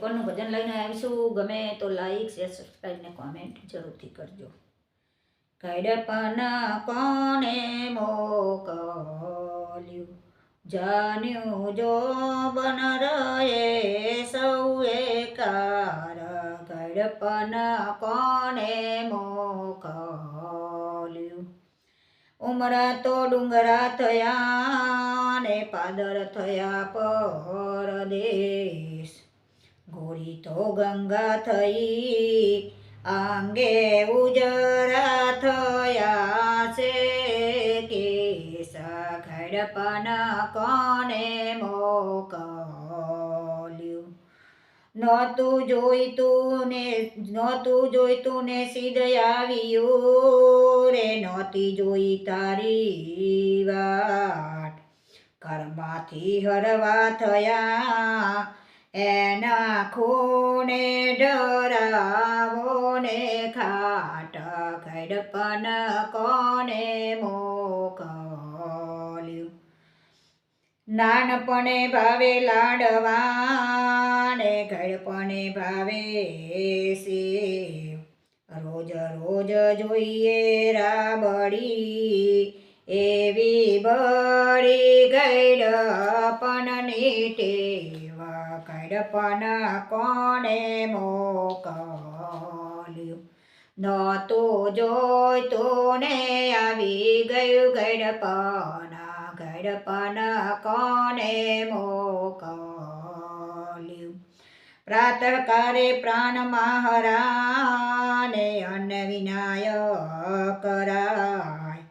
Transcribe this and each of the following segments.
બપોરનું ભજન લઈને આવીશું. ગમે તો લાઈક શેર સબસ્ક્રાઈબ ને કોમેન્ટ જરૂરથી કરજો. કડપન કોને મોકલ્યું. જાન્યું જો બન રહે સૌએ કાર કડપન કોને મોકલ્યું. ઉમરા તો ડુંગરા થયા ને પાદર થયા પરદેશ. ગોરી તો ગંગા થઈ, આંગે ઉજરા થયા છે. કે સઘડપના કોને મોકલ્યું? નહોતું જોઈતું ને, નહોતું જોઈતું ને સીધ આવ્યું રે, નહોતી જોઈ તારી વાટ. ઘરમાંથી હરવા થયા, એના ખૂને ડરાવો ને ખાટ ખડપન કોને મોકલ્યું? નાનપણે ભાવે લાડવાને ઘડપણે ભાવે સેવ રોજ રોજ જોઈએ રાબડી, એવી બળી ગઈડપણની ટેવા ગઈડપણ કોણે મોકલ્યું? નહોતું જોઈતું ને આવી ગયું ગડપન ગડપન કોને મોકલ્યું? પ્રાતકારે પ્રાણ મહારાને અન્ન વિનાયક કરાય.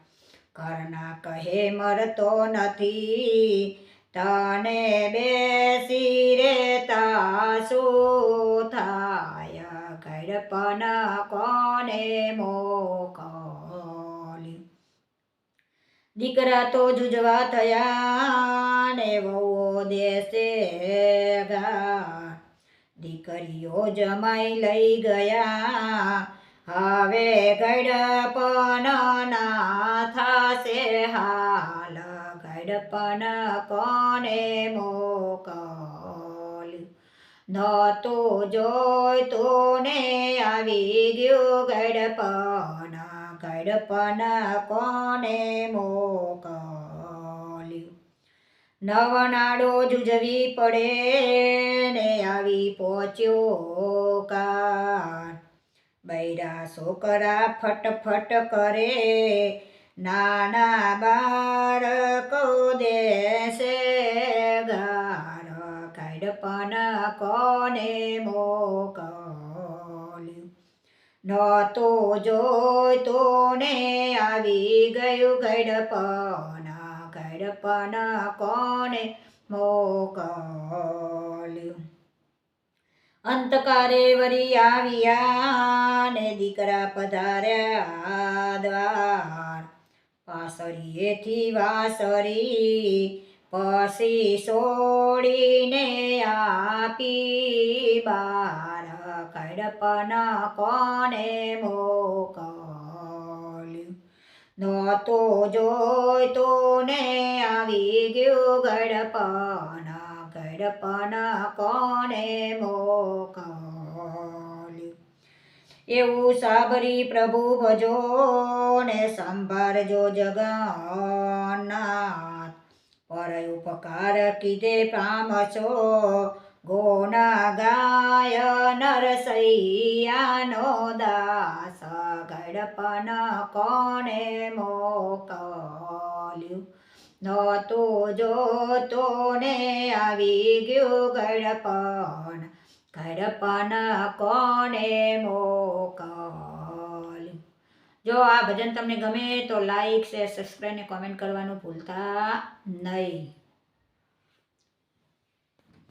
કરના કહે, મરતો નથી. તને રે તાસું થાય ગડપન કોને મોકલી દીકરા તો જુજવા થયા ને વહુ દેશે ગા દીકરીઓ જમાઈ લઈ ગયા હવે ગડપન ના થાશે હાલ ગડપન કોને મોકલ્યું નહોતું જોઈતું ને આવી ગયું ગડપના ગડપના કોને મોકલ્યું? નવનાડો જુજવી પડે ને આવી પહોંચ્યો કાન. બૈરા છોકરા ફટફટ કરે, નાના બાળકો દેશે. ગડપન કોને મોકલ્યું? નહોતું તો ને આવી ગયું ગડપણ. ગડપણ કોને મોકલ્યું? અંતકારે વરી આવ્યા ને દીકરા પધાર્યા દ્વાર. પાસરીએથી વાસરી પછી છોડીને આપી બાર કડપન કોને મોકલ્યું? નહોતો જોઈતો ને આવી ગયું ગડપન. ગડપન કોને મોકલ્યું? એવું સાબરી પ્રભુ ભજો ને સંભાળજો જગન્નાથ. પર ઉપકાર કીધે પામશો ગોના ગાય નરસૈયાનો દાસ ગડપન કોને મોકલ્યું નહોતું જોતો ને આવી ગયું ગડપન ગડપન કોને મોકલ્યું જો આ ભજન તમને ગમે તો લાઈક શેર સબસ્ક્રાઈબ ને કોમેન્ટ કરવાનું ભૂલતા નહીં.